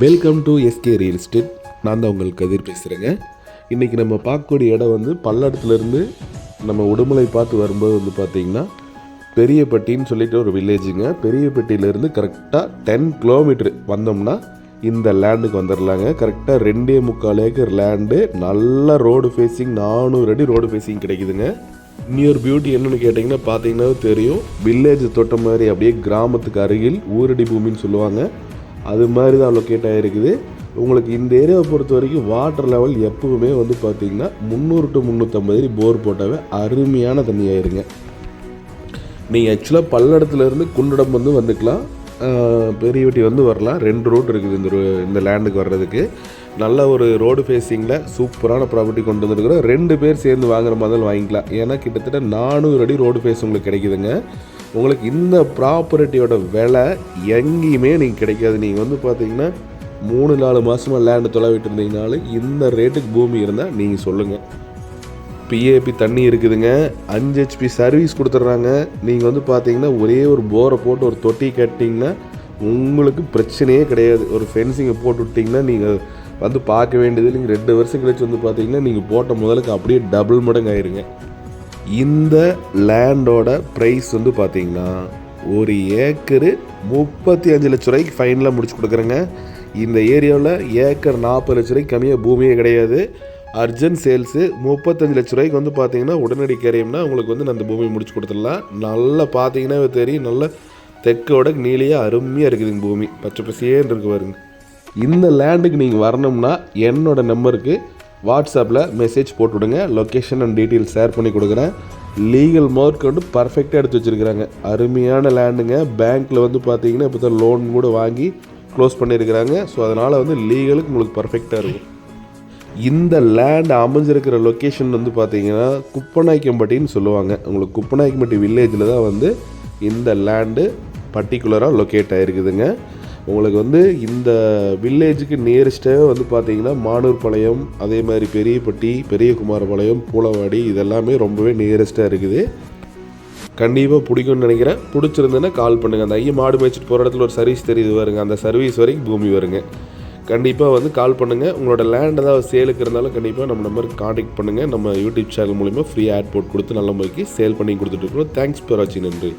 Welcome to S K real estate நான் தான் உங்கள் கதிர் பேசுகிறேங்க இன்றைக்கி நம்ம பார்க்கக்கூடிய இடம் வந்து பல்லடத்துலேருந்து நம்ம உடுமலை பார்த்து வரும்போது வந்து பார்த்திங்கன்னா பெரியப்பட்டின்னு சொல்லிட்டு ஒரு வில்லேஜுங்க பெரியப்பட்டியிலேருந்து கரெக்டாக டென் கிலோமீட்டர் வந்தோம்னா இந்த லேண்டுக்கு வந்துடலாங்க கரெக்டாக ரெண்டே முக்கால் ஏக்கர் லேண்டு நல்ல ரோடு ஃபேஸிங் நானூறு அடி ரோடு ஃபேஸிங் கிடைக்குதுங்க. இன்னொரு பியூட்டி என்னென்னு கேட்டிங்கன்னா பார்த்தீங்கன்னா தெரியும். வில்லேஜ் தொட்ட மாதிரி அப்படியே கிராமத்துக்கு அருகில் ஊரடி பூமின்னு சொல்லுவாங்க. அது மாதிரி தான் லொக்கேட் ஆகிருக்குது உங்களுக்கு இந்த ஏரியாவை பொறுத்த வரைக்கும் வாட்டர் லெவல் எப்பவுமே வந்து பார்த்தீங்கன்னா முந்நூறு டு முந்நூற்றம்பது அடி போர் போட்டாவே அருமையான தண்ணி ஆயிருங்க நீங்கள் ஆக்சுவலாக பல்லடத்துலேருந்து குண்டடம் வந்து வந்துக்கலாம். பெரியவட்டி வந்து வரலாம். ரெண்டு ரோட் இருக்குது இந்த இந்த லேண்டுக்கு வர்றதுக்கு. நல்ல ஒரு ரோடு ஃபேஸிங்கில் சூப்பரான ப்ராப்பர்ட்டி கொண்டு வந்துருக்குறோம். ரெண்டு பேர் சேர்ந்து வாங்குற மாதிரி வாங்கிக்கலாம். ஏன்னா கிட்டத்தட்ட நானூறு அடி ரோடு ஃபேஸ் உங்களுக்கு கிடைக்குதுங்க. உங்களுக்கு இந்த ப்ராப்பர்ட்டியோட விலை எங்கேயுமே நீங்கள் கிடைக்காது. நீங்கள் வந்து பார்த்தீங்கன்னா மூணு நாலு மாதமாக லேண்டு தொலைவிட்டு இருந்தீங்கனாலும் இந்த ரேட்டுக்கு பூமி இருந்தால் நீங்கள் சொல்லுங்கள் பிஏபி தண்ணி இருக்குதுங்க. அஞ்சு ஹெச்பி சர்வீஸ் கொடுத்துட்றாங்க. நீங்கள் வந்து பார்த்தீங்கன்னா ஒரே ஒரு போரை போட்டு ஒரு தொட்டி கட்டிங்கன்னா உங்களுக்கு பிரச்சனையே கிடையாது. ஒரு ஃபென்சிங்கை போட்டு விட்டிங்கன்னா நீங்கள் வந்து பார்க்க வேண்டியது நீங்கள் ரெண்டு வருஷம் கழிச்சு வந்து பார்த்தீங்கன்னா நீங்கள் போட்ட முதலுக்கு அப்படியே டபுள் மடங்கு ஆயிருங்க இந்த லேண்டோட ப்ரைஸ் வந்து பார்த்தீங்கன்னா ஒரு ஏக்கரு முப்பத்தி அஞ்சு லட்ச ரூபாய்க்கு ஃபைனலாக முடிச்சு கொடுக்குறேங்க. இந்த ஏரியாவில் ஏக்கர் நாற்பது லட்ச ரூபாய்க்கு கம்மியாக பூமியே கிடையாது. அர்ஜென்ட் சேல்ஸு முப்பத்தஞ்சு லட்ச ரூபாய்க்கு வந்து பார்த்தீங்கன்னா உடனடி கேரியம்னா உங்களுக்கு வந்து நான் அந்த பூமி முடிச்சு கொடுத்துடலாம். நல்லா பார்த்தீங்கன்னா தெரியும் நல்ல தெற்கோட நீளியாக அருமையாக இருக்குதுங்க பூமி. பச்சை பசியேன்னு இருக்கு பாருங்க. இந்த லேண்டுக்கு நீங்கள் வரணும்னா என்னோடய நம்பருக்கு வாட்ஸ்அப்பில் மெசேஜ் போட்டு விடுங்க லொக்கேஷன் அண்ட் டீட்டெயில் ஷேர் பண்ணி கொடுக்குறேன். லீகல் மார்க் வந்து பர்ஃபெக்டாக எடுத்து வச்சுருக்கிறாங்க. அருமையான லேண்டுங்க பேங்க்கில் வந்து பார்த்தீங்கன்னா இப்போ தான் லோன் கூட வாங்கி க்ளோஸ் பண்ணியிருக்கிறாங்க. ஸோ அதனால் வந்து லீகலுக்கு உங்களுக்கு பர்ஃபெக்டாக இருக்கும். இந்த லேண்ட் அமைஞ்சிருக்கிற லொக்கேஷன் வந்து பார்த்தீங்கன்னா குப்பநாய்க்கம்பட்டின்னு சொல்லுவாங்க. உங்களுக்கு குப்பநாய்க்கம்பட்டி வில்லேஜில் தான் வந்து இந்த லேண்டு பர்டிகுலராக லொக்கேட் ஆகிருக்குதுங்க உங்களுக்கு வந்து இந்த வில்லேஜுக்கு நியரஸ்ட்டாக வந்து பார்த்தீங்கன்னா மானூர்பாளையம் அதே மாதிரி பெரியப்பட்டி பெரியகுமாரபாளையம் பூலவாடி இதெல்லாமே ரொம்பவே நியரஸ்ட்டாக இருக்குது. கண்டிப்பாக பிடிக்கும்னு நினைக்கிறேன். பிடிச்சிருந்தேன்னா கால் பண்ணுங்கள் அந்த ஐயா மாடு மேய்ச்சிட்டு போகிற இடத்துல ஒரு சர்வீஸ் தெரியுது வருங்க அந்த சர்வீஸ் வரைக்கும் பூமி வருங்க. கண்டிப்பாக வந்து கால் பண்ணுங்கள் உங்களோட லேண்ட் ஏதாவது சேலுக்கு இருந்தாலும் கண்டிப்பாக நம்ம நம்பருக்கு காண்டாக்ட் பண்ணுங்கள் நம்ம யூடியூப் சேனல் மூலிமா ஃப்ரீ ஆட் போட் கொடுத்து நல்ல முறைக்கு சேல் பண்ணி கொடுத்துட்ருக்கோம் தேங்க்ஸ் ஃபார் வாட்சிங் நன்றி.